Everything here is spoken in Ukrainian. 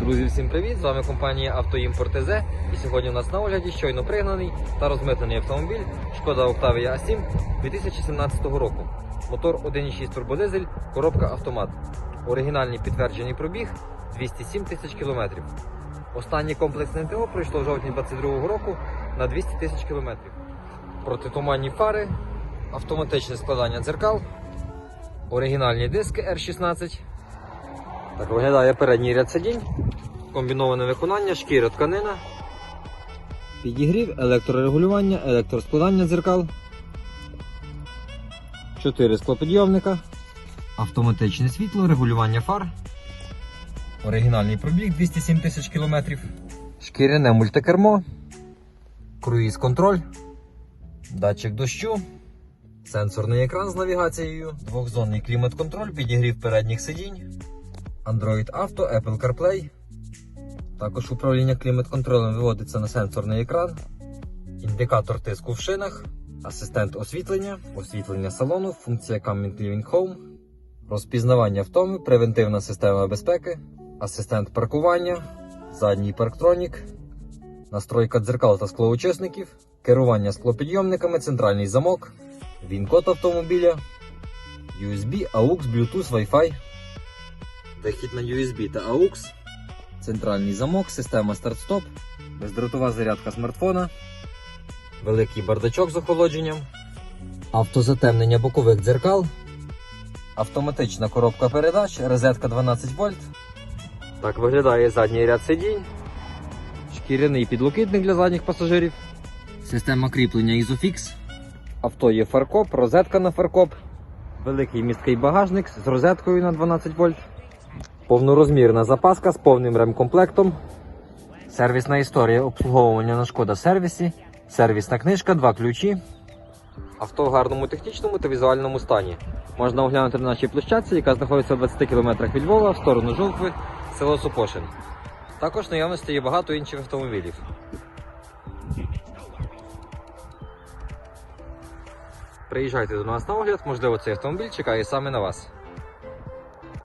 Друзі, всім привіт! З вами компанія Автоімпорт ТЗ. І сьогодні у нас на огляді щойно пригнаний та розмитнений автомобіль Шкода Octavia A7 2017 року. Мотор 1.6 турбодизель, коробка автомат. Оригінальний підтверджений пробіг 207 тисяч кілометрів. Останнє комплексне ТО пройшло в жовтні 2022 року на 200 тисяч кілометрів. Протитуманні фари, автоматичне складання дзеркал, оригінальні диски R16. Так виглядає передній ряд сидінь. Комбіноване виконання, шкіра тканина. Підігрів, електрорегулювання, електроскладання дзеркал. 4 склопідйомника. Автоматичне світло, регулювання фар. Оригінальний пробіг 207 тисяч кілометрів. Шкіряне мультикермо. Круїз контроль. Датчик дощу. Сенсорний екран з навігацією. Двохзонний клімат-контроль, підігрів передніх сидінь. Android Auto, Apple CarPlay. Також управління клімат-контролем виводиться на сенсорний екран, індикатор тиску в шинах, асистент освітлення, освітлення салону, функція Coming Living Home, розпізнавання втоми, превентивна система безпеки, асистент паркування, задній парктронік, настройка дзеркал та склоучисників, керування склопідйомниками, центральний замок, він-код автомобіля, USB, AUX, Bluetooth, Wi-Fi. Вихід на USB та AUX, центральний замок, система старт-стоп, бездротова зарядка смартфона, великий бардачок з охолодженням, автозатемнення бокових дзеркал, автоматична коробка передач, розетка 12 вольт. Так виглядає задній ряд сидінь, шкіряний підлокітник для задніх пасажирів, система кріплення Isofix, авто є фаркоп, розетка на фаркоп, великий місткий багажник з розеткою на 12 вольт. Повнорозмірна запаска з повним ремкомплектом. Сервісна історія обслуговування на шкода сервісі. Сервісна книжка, два ключі. Авто в гарному технічному та візуальному стані. Можна оглянути на нашій площадці, яка знаходиться в 20 км від Львова в сторону Жовкви, село Супошин. Також в наявності є багато інших автомобілів. Приїжджайте до нас на огляд, можливо, цей автомобіль чекає саме на вас.